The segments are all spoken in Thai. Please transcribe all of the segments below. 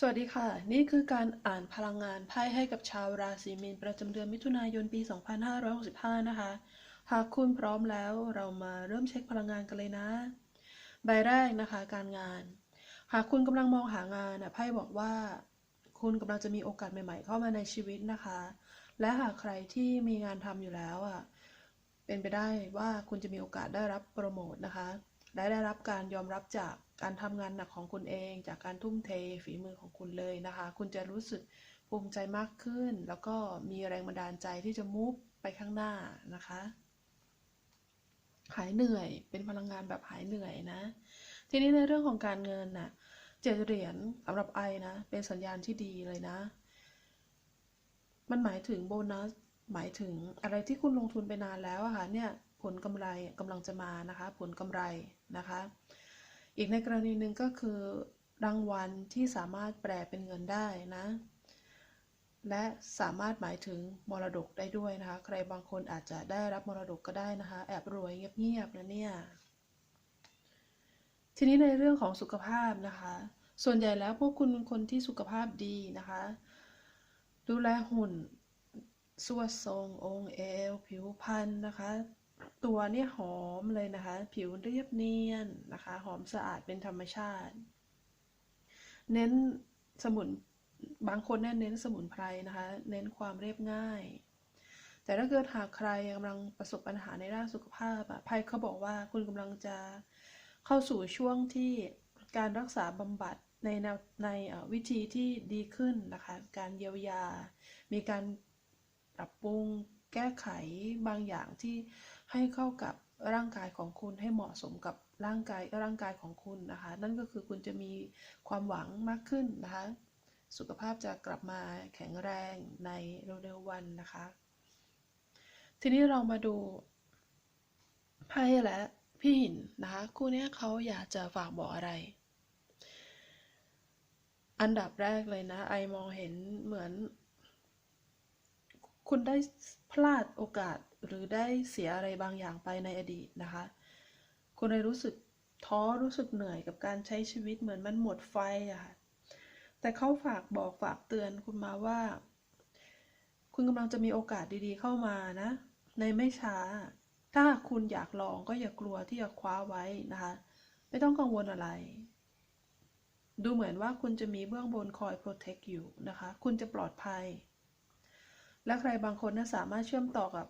สวัสดีค่ะ นี่คือการอ่านพลังงานไพ่ให้กับชาวราศีมีนประจำเดือนมิถุนายนปี 2565 นะคะ หากคุณพร้อมแล้วเรามาเริ่มเช็คพลังงานกันเลยนะ ใบแรกนะคะการงาน หากคุณกำลังมองหางานนะไพ่บอกว่า คุณกำลังจะมีโอกาสใหม่ ๆ เข้ามาในชีวิตนะคะ และหากใครที่มีงานทำอยู่แล้วอะเป็นไปได้ว่าคุณจะมีโอกาสได้รับโปรโมทนะคะ และได้รับการยอมรับจากการทำงานหนักของคุณเอง จากการทุ่มเทฝีมือของคุณเลยนะคะ คุณจะรู้สึกภูมิใจมากขึ้น แล้วก็มีแรงบันดาลใจที่จะมุฟไปข้างหน้านะคะ หายเหนื่อยเป็นพลังงานแบบหายเหนื่อยนะ ทีนี้ในเรื่องของการเงินน่ะเจ็ดเหรียญสำหรับไอนะ เป็นสัญญาณที่ดีเลยนะ มันหมายถึงโบนัสหมายถึงอะไรที่คุณลงทุนไปนานแล้วอะค่ะเนี่ยผลกำไรกำลังจะมานะคะ ผลกำไร นะคะ อีกในกรณีหนึ่งก็คือรางวัลที่สามารถแปลเป็นเงินได้นะ และสามารถหมายถึงมรดกได้ด้วยนะคะ ใครบางคนอาจจะได้รับมรดกก็ได้นะคะ แอบรวยเงียบๆนะเนี่ยทีนี้ในเรื่องของสุขภาพนะคะ ส่วนใหญ่แล้วพวกคุณเป็นคนที่สุขภาพดีนะคะ ดูแลหุ่นสวดทรงองค์เอว ผิวพรรณนะคะ ตัวเนี่ยหอมเลยนะคะ ผิวเรียบเนียนนะคะ หอมสะอาดเป็นธรรมชาติ เน้นสมุนบางคนเนี่ยเน้นสมุนไพรนะคะ เน้นความเรียบง่าย แต่ถ้าเกิดหากใครกำลังประสบปัญหาในด้านสุขภาพอะไพ่เขาบอกว่าคุณกำลังจะเข้าสู่ช่วงที่การรักษาบำบัดในแนวในวิธีที่ดีขึ้นนะคะ การเยียวยา มีการปรับปรุงแก้ไขบางอย่างที่ ให้เข้ากับร่างกายของคุณให้เหมาะสมกับร่างกายร่างกายของคุณนะคะ นั่นก็คือคุณจะมีความหวังมากขึ้นนะคะ สุขภาพจะกลับมาแข็งแรงในเร็วๆวันนะคะ ทีนี้เรามาดูไพ่และพี่หินนะคะคู่นี้เขาอยากจะฝากบอกอะไร อันดับแรกเลยนะ ไอมองเห็นเหมือน คุณได้พลาดโอกาส หรือได้เสียอะไรบางอย่างไปในอดีตนะคะ คุณเลยรู้สึกท้อรู้สึกเหนื่อยกับการใช้ชีวิตเหมือนมันหมดไฟอะค่ะแต่เขาฝากบอกฝากเตือนคุณมาว่า คุณกำลังจะมีโอกาสดีๆเข้ามานะ ในไม่ช้า ถ้าคุณอยากลองก็อย่ากลัวที่จะคว้าไว้นะคะ ไม่ต้องกังวลอะไร ดูเหมือนว่าคุณจะมีเบื้องบนคอยโปรเทคอยู่นะคะ คุณจะปลอดภัย และใครบางคนนะสามารถเชื่อมต่อกับ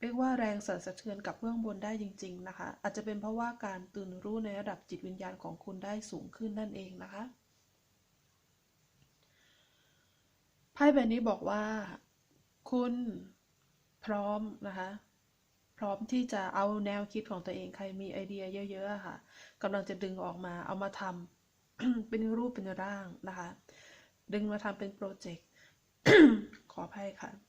เรียกว่าแรงสั่นสะเทือนกับเบื้องบนได้จริง ๆ นะคะ อาจจะเป็นเพราะว่าการตื่นรู้ในระดับจิตวิญญาณของคุณได้สูงขึ้นนั่นเองนะคะไพ่ใบนี้บอกว่า คุณพร้อมนะคะพร้อมที่จะเอาแนวคิดของตัวเองใครมีไอเดียเยอะๆค่ะกำลังจะดึงออกมาเอามาทำเป็นรูปเป็นร่างนะคะ ดึงมาทำเป็นโปรเจกต์ขออภัยค่ะ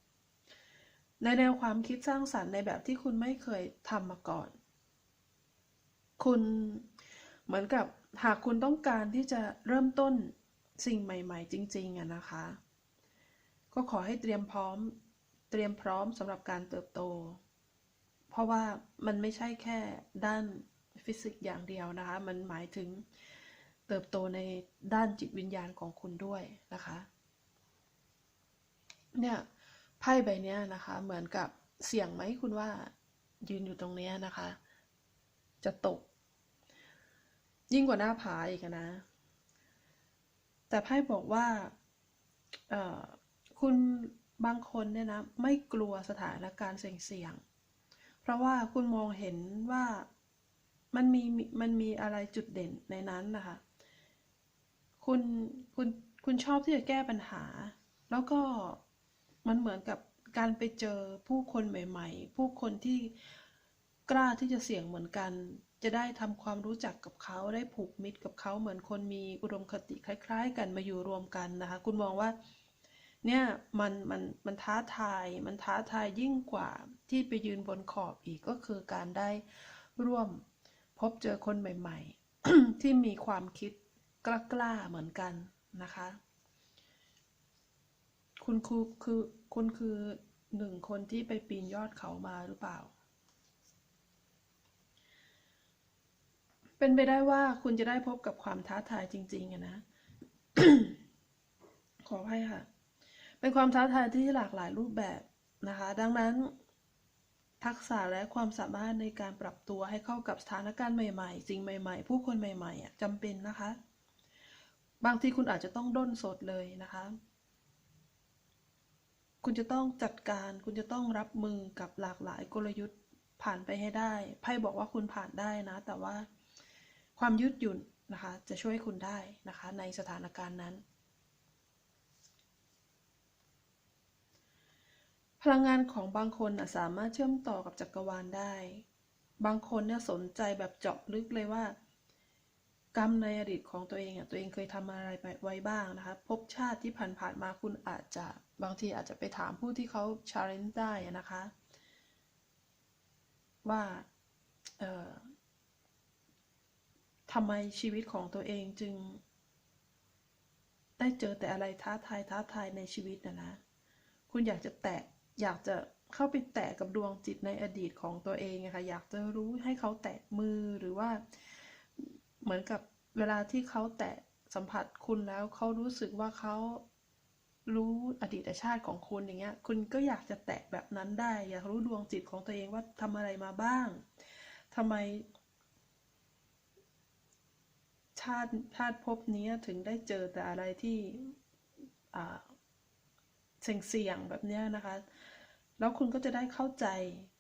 ในแนวความคิดสร้างสรรค์ในแบบที่คุณไม่เคยทำมาก่อน คุณเหมือนกับหากคุณต้องการที่จะเริ่มต้นสิ่งใหม่ ๆ จริงๆอะนะคะ ก็ขอให้เตรียมพร้อม เตรียมพร้อมสำหรับการเติบโต เพราะว่ามันไม่ใช่แค่ด้านฟิสิกส์อย่างเดียวนะคะ มันหมายถึงเติบโตในด้านจิตวิญญาณของคุณด้วยนะคะ เนี่ย ไพ่ใบเนี้ยนะคะ เหมือนกับเสี่ยงไหมคุณว่ายืนอยู่ตรงเนี้ยนะคะ จะตก ยิ่งกว่าหน้าผาอีกนะ แต่ไพ่บอกว่าคุณบางคนเนี่ยนะ ไม่กลัวสถานการณ์เสี่ยงๆเพราะว่าคุณมองเห็นว่ามันมีมันมีอะไรจุดเด่นในนั้นนะคะ คุณคุณคุณชอบที่จะแก้ปัญหา แล้วก็ มันเหมือนกับการไปเจอผู้คนใหม่ ๆ ผู้คนที่กล้าที่จะเสี่ยงเหมือนกัน จะได้ทำความรู้จักกับเขาได้ผูกมิตรกับเขาเหมือนคนมีอุดมคติคล้าย ๆ กันมาอยู่รวมกันนะคะ คุณมองว่าเนี่ยมันมันมันท้าทายมันท้าทายยิ่งกว่าที่ไปยืนบนขอบอีกก็คือการได้ร่วมพบเจอคนใหม่ ๆ ที่มีความคิดกล้าๆเหมือนกันนะคะ คุณคือคือคุณคือหนึ่งคนที่ไปปีนยอดเขามาหรือเปล่า เป็นไปได้ว่าคุณจะได้พบกับความท้าทายจริงๆอะนะ ขออภัยค่ะ เป็นความท้าทายที่หลากหลายรูปแบบนะคะ ดังนั้น ทักษะและความสามารถในการปรับตัวให้เข้ากับสถานการณ์ใหม่ๆ สิ่งใหม่ ๆ ผู้คนใหม่ๆอะจำเป็นนะคะ บางทีคุณอาจจะต้องด้นสดเลยนะคะ คุณจะต้องจัดการ คุณจะต้องรับมือกับหลากหลายกลยุทธ์ผ่านไปให้ได้ ไพ่บอกว่าคุณผ่านได้นะ แต่ว่าความยืดหยุ่นนะคะ จะช่วยคุณได้นะคะ ในสถานการณ์นั้น พลังงานของบางคนน่ะสามารถเชื่อมต่อกับจักรวาลได้ บางคนเนี่ยสนใจแบบเจาะลึกเลยว่า กรรมในอดีตของตัวเองอะตัวเองเคยทำอะไรไปไว้บ้างนะคะภพชาติที่ผ่านๆมาคุณอาจจะ บางทีอาจจะไปถามผู้ที่เขา challenge ได้นะคะ ว่าทำไมชีวิตของตัวเองจึง ได้เจอแต่อะไรท้าทายท้าทายในชีวิตนะนะ คุณอยากจะแตะอยากจะเข้าไปแตะกับดวงจิตในอดีตของตัวเองะค่ะอยากจะรู้ให้เขาแตะมือหรือว่า เหมือนกับเวลาที่เขาแตะสัมผัสคุณแล้วเขารู้สึกว่าเขา รู้อดีตชาติของคุณอย่างเงี้ย คุณก็อยากจะแตะแบบนั้นได้ อยากรู้ดวงจิตของตัวเองว่าทำอะไรมาบ้างทำไม ชาติชาติภพนี้ถึงได้เจอแต่อะไรที่อ่าเสี่ยงๆแบบเนี้ยนะคะ แล้วคุณก็จะได้เข้าใจ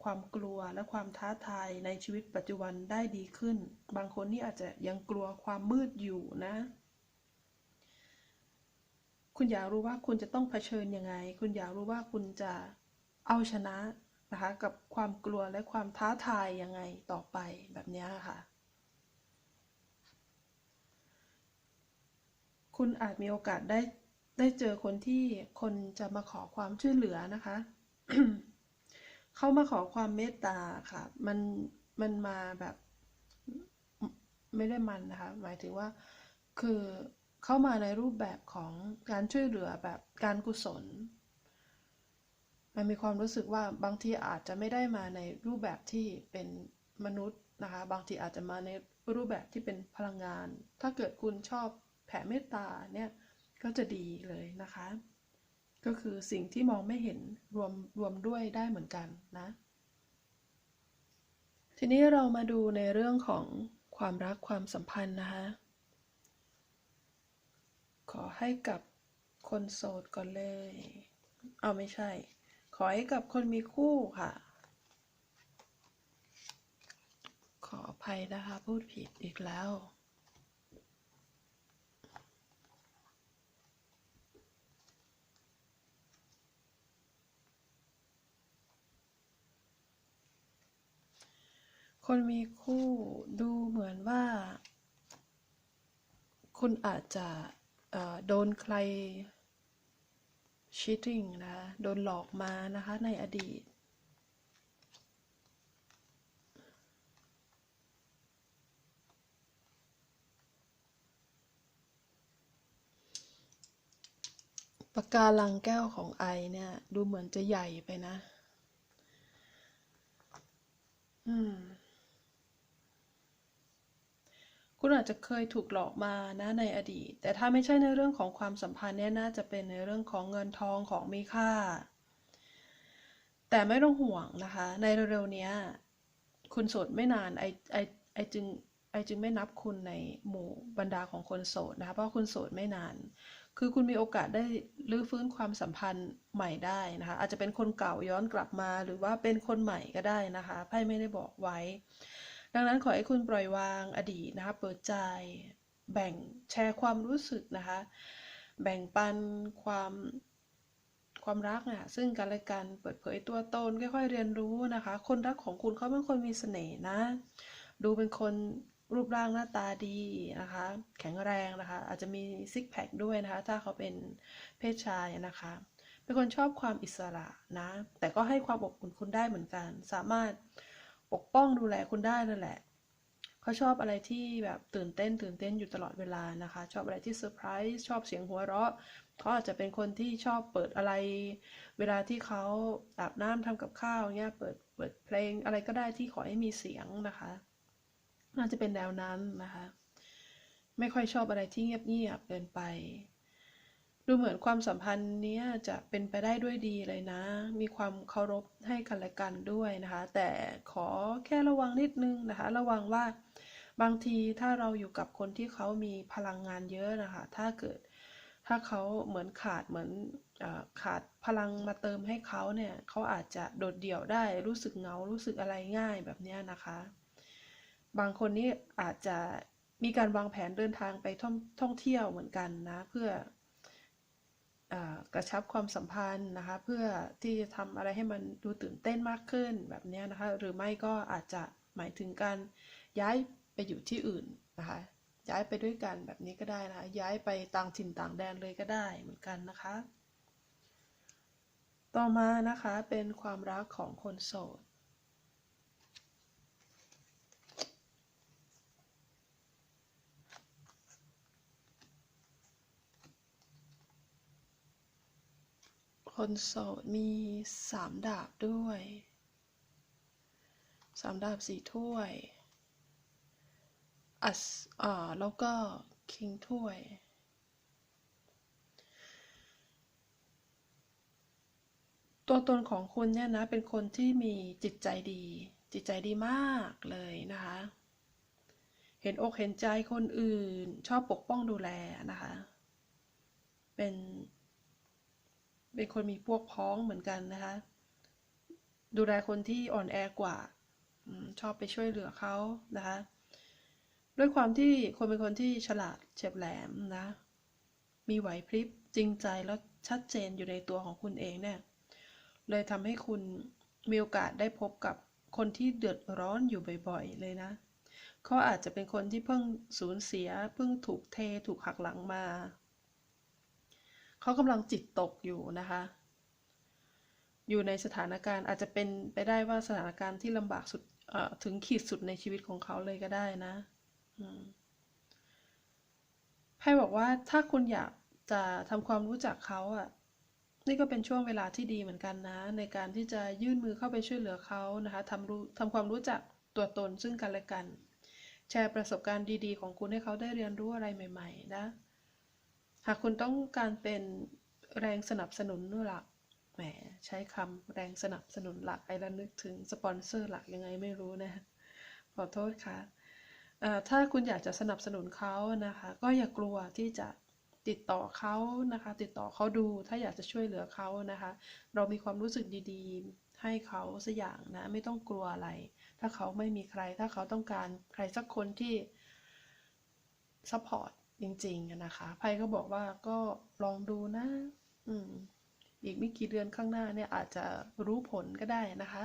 ความกลัวและความท้าทายในชีวิตปัจจุบันได้ดีขึ้น บางคนนี่อาจจะยังกลัวความมืดอยู่นะ คุณอยากรู้ว่าคุณจะต้องเผชิญยังไง คุณอยากรู้ว่าคุณจะเอาชนะนะคะกับความกลัวและความท้าทายยังไงต่อไปแบบนี้ค่ะ คุณอาจมีโอกาสได้ได้เจอคนที่คนจะมาขอความช่วยเหลือนะคะ เขามาขอความเมตตาค่ะ มันมันมาแบบ ไม่ได้มันนะคะ หมายถึงว่าคือ เข้ามาในรูปแบบของการช่วยเหลือแบบการกุศล มันมีความรู้สึกว่าบางทีอาจจะไม่ได้มาในรูปแบบที่เป็นมนุษย์นะคะ บางทีอาจจะมาในรูปแบบที่เป็นพลังงาน ถ้าเกิดคุณชอบแผ่เมตตาเนี่ยก็จะดีเลยนะคะ ก็คือสิ่งที่มองไม่เห็นรวมรวมด้วยได้เหมือนกันนะ ทีนี้เรามาดูในเรื่องของความรักความสัมพันธ์นะคะ ขอให้กับคนโสดก่อนเลย เอาไม่ใช่ ขอให้กับคนมีคู่ค่ะ ขออภัยนะคะพูดผิดอีกแล้วคนมีคู่ดูเหมือนว่า คุณอาจจะ โดนใคร cheating นะคะโดนหลอกมานะคะในอดีต ปากกาลังแก้วของไอเนี่ย ดูเหมือนจะใหญ่ไปนะ อืม คุณอาจจะเคยถูกหลอกมานะในอดีต แต่ถ้าไม่ใช่ในเรื่องของความสัมพันธ์เนี่ยน่าจะเป็นในเรื่องของเงินทองของมีค่า แต่ไม่ต้องห่วงนะคะ ในเร็วๆนี้คุณโสดไม่นานไอไอไอจึงไอจึงไม่นับคุณในหมู่บรรดาของคนโสดนะคะเพราะคุณโสดไม่นาน คือคุณมีโอกาสได้รื้อฟื้นความสัมพันธ์ใหม่ได้นะคะ อาจจะเป็นคนเก่าย้อนกลับมา หรือว่าเป็นคนใหม่ก็ได้นะคะไพ่ไม่ได้บอกไว้ ดังนั้นขอให้คุณปล่อยวางอดีตนะคะเปิดใจ แบ่งแชร์ความรู้สึกนะคะ แบ่งปันความความรักน่ะซึ่งกันและกันเปิดเผยตัวตนค่อยๆเรียนรู้นะคะ คนรักของคุณเขาเป็นคนมีเสน่ห์นะ ดูเป็นคนรูปร่างหน้าตาดีนะคะ แข็งแรงนะคะ อาจจะมีซิกแพคด้วยนะคะ ถ้าเขาเป็นเพศชายนะคะ เป็นคนชอบความอิสระนะ แต่ก็ให้ความอบอุ่นคุณได้เหมือนกัน สามารถ ปกป้องดูแลคุณได้นั่นแหละ เขาชอบอะไรที่แบบตื่นเต้น ตื่นเต้นอยู่ตลอดเวลานะคะ ชอบอะไรที่เซอร์ไพรส์ชอบเสียงหัวเราะเขาอาจจะเป็นคนที่ชอบเปิดอะไร เวลาที่เขาอาบน้ำทำกับข้าวเงี้ยเปิดเปิดเพลงอะไรก็ได้ที่ขอให้มีเสียงนะคะน่าจะเป็นแนวนั้นนะคะ ไม่ค่อยชอบอะไรที่เงียบๆเกินไป ดูเหมือนความสัมพันธ์เนี้ยจะเป็นไปได้ด้วยดีเลยนะ มีความเคารพให้กันและกันด้วยนะคะ แต่ขอแค่ระวังนิดนึงนะคะ ระวังว่าบางทีถ้าเราอยู่กับคนที่เขามีพลังงานเยอะนะคะ ถ้าเกิดถ้าเขาเหมือนขาดเหมือนอขาดพลังมาเติมให้เขาเนี่ยเขาอาจจะโดดเดี่ยวได้รู้สึกเหงารู้สึกอะไรง่ายแบบเนี้ยนะคะ บางคนนี่อาจจะมีการวางแผนเดินทางไปท่ององเที่ยวเหมือนกันนะ เพื่อ กระชับความสัมพันธ์นะคะ เพื่อที่จะทำอะไรให้มันดูตื่นเต้นมากขึ้นแบบนี้นะคะ หรือไม่ก็อาจจะหมายถึงการย้ายไปอยู่ที่อื่นนะคะ ย้ายไปด้วยกันแบบนี้ก็ได้นะคะ ย้ายไปต่างถิ่นต่างแดนเลยก็ได้เหมือนกันนะคะ ต่อมานะคะเป็นความรักของคนโสด คนโสดมีสามดาบด้วยสามดาบสี่ถ้วยอัสอ่าแล้วก็คิงถ้วยตัวตนของคุณเนี่ยนะเป็นคนที่มีจิตใจดี จิตใจดีมากเลยนะคะ เห็นอกเห็นใจคนอื่นชอบปกป้องดูแลนะคะ เป็น เป็นคนมีพวกพ้องเหมือนกันนะคะ ดูแลคนที่อ่อนแอกว่าอชอบไปช่วยเหลือเขานะคะ ด้วยความที่คนเป็นคนที่ฉลาดเฉียบแหลมนะ มีไหวพริบจริงใจแล้วชัดเจนอยู่ในตัวของคุณเองเนี่ย เลยทำให้คุณมีโอกาสได้พบกับคนที่เดือดร้อนอยู่บ่อยๆเลยนะเขาอาจจะเป็นคนที่เพิ่งสูญเสีย เพิ่งถูกเทถูกหักหลังมา เขากำลังจิตตกอยู่นะคะ อยู่ในสถานการณ์อาจจะเป็นไปได้ว่าสถานการณ์ที่ลำบากสุดถึงขีดสุดในชีวิตของเขาเลยก็ได้นะไพ่บอกว่าถ้าคุณอยากจะทำความรู้จักเขาอะ นี่ก็เป็นช่วงเวลาที่ดีเหมือนกันนะ ในการที่จะยื่นมือเข้าไปช่วยเหลือเขานะคะทำรู้ทำความรู้จักตัวตนซึ่งกันและกัน แชร์ประสบการณ์ดีๆ ของคุณให้เขาได้เรียนรู้อะไรใหม่ ๆ นะากคุณต้องการเป็นแรงสนับสนุนหลักแหมใช้คำแรงสนับสนุนหลักไอ้ละนึกถึงสปอนเซอร์หลักยังไงไม่รู้นะขอโทษค่ะถ้าคุณอยากจะสนับสนุนเขานะคะ ก็อย่ากลัวที่จะติดต่อเขานะคะ ติดต่อเขาดูถ้าอยากจะช่วยเหลือเขานะคะ เรามีความรู้สึกดีๆ ให้เขาสักอย่างนะ ไม่ต้องกลัวอะไร ถ้าเขาไม่มีใคร ถ้าเขาต้องการใครสักคนที่ซัพพอร์ต จริงๆนะคะ ไพ่ก็บอกว่าก็ลองดูนะ อืม อีกไม่กี่เดือนข้างหน้าเนี่ยอาจจะรู้ผลก็ได้นะคะ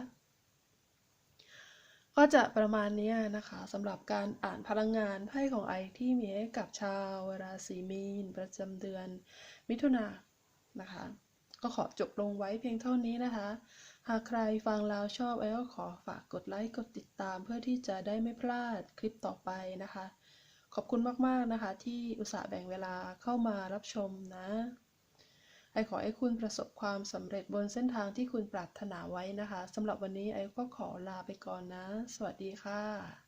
ก็จะประมาณนี้นะคะสำหรับการอ่านพลังงานไพ่ของไอที่มีให้กับชาวราศีมีน ประจำเดือนมิถุนานนะคะ ก็ขอจบลงไว้เพียงเท่านี้นะคะ หากใครฟังแล้วชอบไอก็ขอฝากกดไลค์กดติดตามเพื่อที่จะได้ไม่พลาดคลิปต่อไปนะคะ ขอบคุณมาก ๆ นะคะ ที่อุตส่าห์แบ่งเวลาเข้ามารับชมนะไอขอให้คุณประสบความสำเร็จบนเส้นทางที่คุณปรารถนาไว้นะคะสำหรับวันนี้ไอก็ขอลาไปก่อนนะ สวัสดีค่ะ